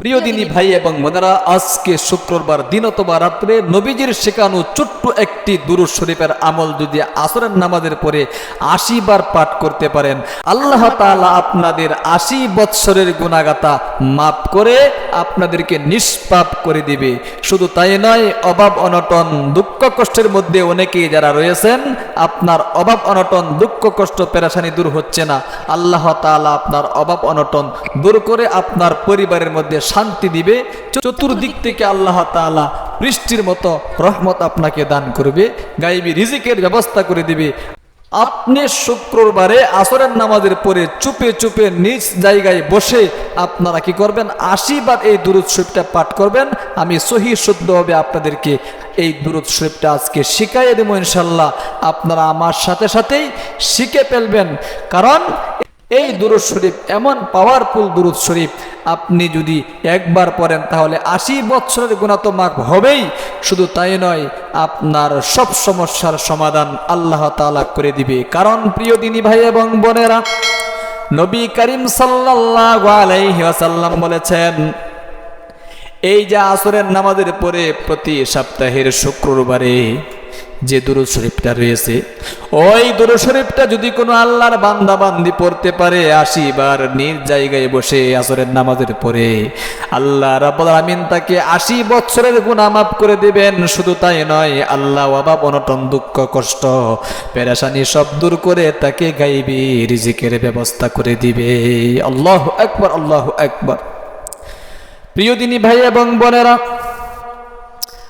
প্রিয় দিনী ভাই এবং বোনেরা, আজকে শুক্রবার দিন অথবা রাত্রে নবীজির শেখানো ছোট্ট একটি দুরু শরীফের আমল যদি আসরের নামাজের পরে আশি বার পাঠ করতে পারেন, আল্লাহ তালা আপনাদের আশি বৎসরের গুণাগাতা মাফ করে আপনাদেরকে নিষ্পাপ করে দিবে। শুধু তাই নয়, অভাব অনটন, দুঃখ কষ্টের মধ্যে অনেকেই যারা রয়েছেন, আপনার অভাব অনটন, দুঃখ কষ্ট, পেরাশানি দূর হচ্ছে না। আল্লাহ তাআলা আপনার অভাব অনটন দূর করে আপনার পরিবারের মধ্যে শান্তি দিবে। চতুর্দিক থেকে আল্লাহ তাআলা বৃষ্টির মতো রহমত আপনাকে দান করবে। গাইবি রিজিকের ব্যবস্থা করে দিবে। আপনি শুক্রবারে আসরের নামাজের পরে চুপে চুপে নিজ জায়গায় বসে আপনারা কি করবেন? আশীর্বাদ এই দুরুদ শরীফটা পাঠ করবেন। আমি সহি শুদ্ধভাবে আপনাদেরকে এই দুরুদ শরীফটা আজকে শিখাইয়ে দেবো ইনশাল্লাহ আপনারা আমার সাথে সাথেই শিখে ফেলবেন। কারণ এই দুরুদ শরীফ, এমন পাওয়ারফুল দুরুদ শরীফ, আপনি যদি একবার পড়েন তাহলে আশি বছরের গুণা তো মার্ক হবেই। শুধু তাই নয়, আপনার সব সমস্যার সমাধান আল্লাহ তাআলা করে দিবে। কারণ প্রিয় দিনী ভাই এবং বোনেরা, নবী করিম সাল্লাল্লাহু আলাইহি ওয়াসাল্লাম বলেছেন, এই যে আসরের নামাজের পরে প্রতি সপ্তাহের শুক্রবারে যে দুরুদ শরীফটা রয়েছে, ওই দুরুদ শরীফটা যদি কোনো আল্লাহর বান্দা বান্দি পড়তে পারে আশি বার নিজ জায়গায় বসে আসরের নামাজের পরে, আল্লাহ রাব্বুল আমিন তাকে আশি বছরের গুনাহ মাফ করে দিবেন। শুধু তাই নয় আল্লাহ অভাব, অনটন, দুঃখ, কষ্ট, পেরেশানি সব দূর করে তাকে গাইবি, রিজিকের ব্যবস্থা করে দিবে। আল্লাহ একবার আল্লাহ একবার প্রিয় দিনী ভাই এবং বোনেরা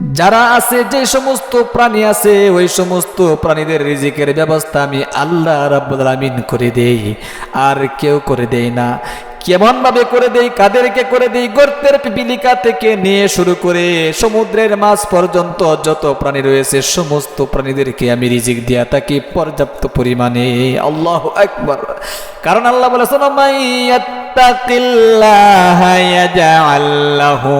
যারা আছে, যে সমস্ত প্রাণী আছে, ওই সমস্ত প্রাণীদের রিজিকের ব্যবস্থা আমি আল্লাহ রাব্বুল আলামিন করে দেই, আর কেউ করে দেই না। কেমন ভাবে করে দেই, কাদেরকে করে দেই, গর্তের পিপিলিকা থেকে নিয়ে শুরু করে সমুদ্রের মাছ পর্যন্ত যত প্রাণী রয়েছে, সমস্ত প্রাণীদেরকে আমি রিজিক দিয়া থাকি পর্যাপ্ত পরিমাণে। আল্লাহ একবার কারণ আল্লাহ বলেছেন মাইয়াত্তাকিল্লাহা ইয়াজআল লাহু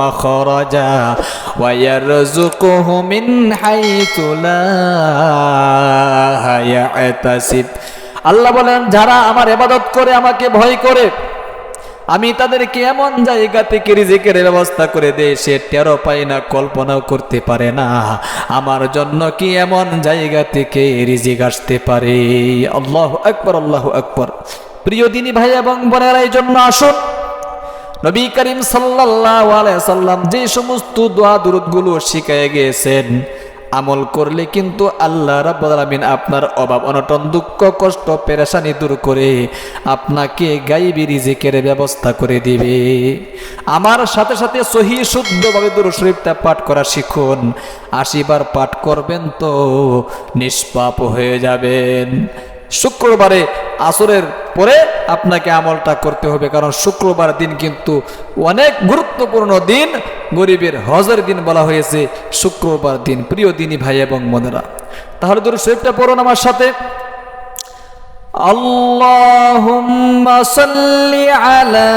মাখরাজা ওয়া ইয়ারযুকুহু মিন হাইতু লা ইয়াহতাসিব আল্লাহ বলেন, যারা আমার ইবাদত করে, আমাকে ভয় করে, আমি তাদেরকে এমন জায়গা থেকে রিজিকের ব্যবস্থা করে দেই, সে টেরো পায় না, কল্পনাও করতে পারে না। আমার জন্য কি এমন জায়গা থেকে রিজিক আসতে পারে? আল্লাহ আকবর আল্লাহ আকবর। প্রিয় দিনী ভাই এবং বোনেরা, এই জন্য আসুন। নবী করিম সাল্লাম যে সমস্ত দোয়া দুরুদগুলো শিখায় গিয়েছেন, আমল করলে কিন্তু আল্লাহ আলামিন আপনার অভাব, অনটন, দুঃখ, কষ্ট, পেরেশানি দূর করে আপনাকে গাইবি রিজিকের ব্যবস্থা করে দিবে। আমার সাথে সাথে সহি শুদ্ধভাবে দুরূদ শরীফটা পাঠ করা শিখুন। আশিবার পাঠ করবেন তো নিষ্পাপ হয়ে যাবেন। শুক্রবারে আসরের পরে আপনাকে আমলটা করতে হবে, কারণ শুক্রবার দিন কিন্তু অনেক গুরুত্বপূর্ণ দিন। গরিবের হজের দিন বলা হয়েছে, শুক্রবার দিন। প্রিয় দিনই ভাই এবং বোনেরা, তাহলে ধরো শরীফটা পড়ুন আমার সাথে। আলা,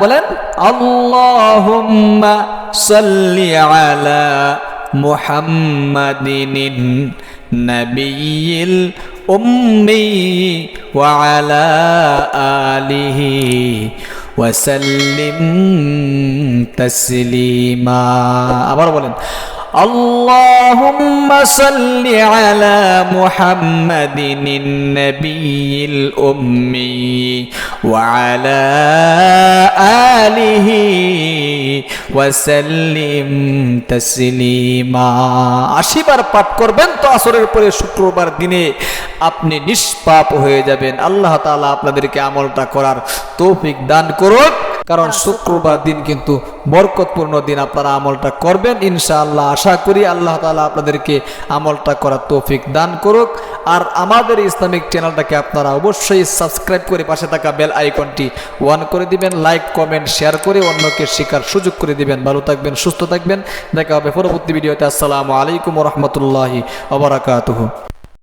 বলেন, আল্লাহুম্মা আলা উম্মি ওয়া আলা আলিহি ওয়াসাল্লিম তাসলিমা আবার বলেন اللهم صل على محمد النبي الأمي وعلى آله ওয়াসাল্লিম তাসলিমা। আশিবার পাঠ করবেন তো আসরের পরে শুক্রবার দিনে আপনি নিষ্পাপ হয়ে যাবেন। আল্লাহ তালা আপনাদেরকে আমলটা করার তৌফিক দান করুন। কারণ শুক্রবার দিন কিন্তু বরকতপূর্ণ দিন আপনারা আমলটা করবেন, ইনশাআল্লাহ। আশা করি আল্লাহ তাআলা আপনাদেরকে আমলটা করার তৌফিক দান করুক। আর আমাদের ইসলামিক চ্যানেলটাকে আপনারা অবশ্যই সাবস্ক্রাইব করে পাশে থাকা বেল আইকনটি ওয়ান করে দিবেন, লাইক, কমেন্ট, শেয়ার করে অন্যকে শেখার সুযোগ করে দিবেন। ভালো থাকবেন, সুস্থ থাকবেন। দেখা হবে পরবর্তী ভিডিওতে। আসসালামু আলাইকুম রহমতুল্লাহি ওবরাকাতুহু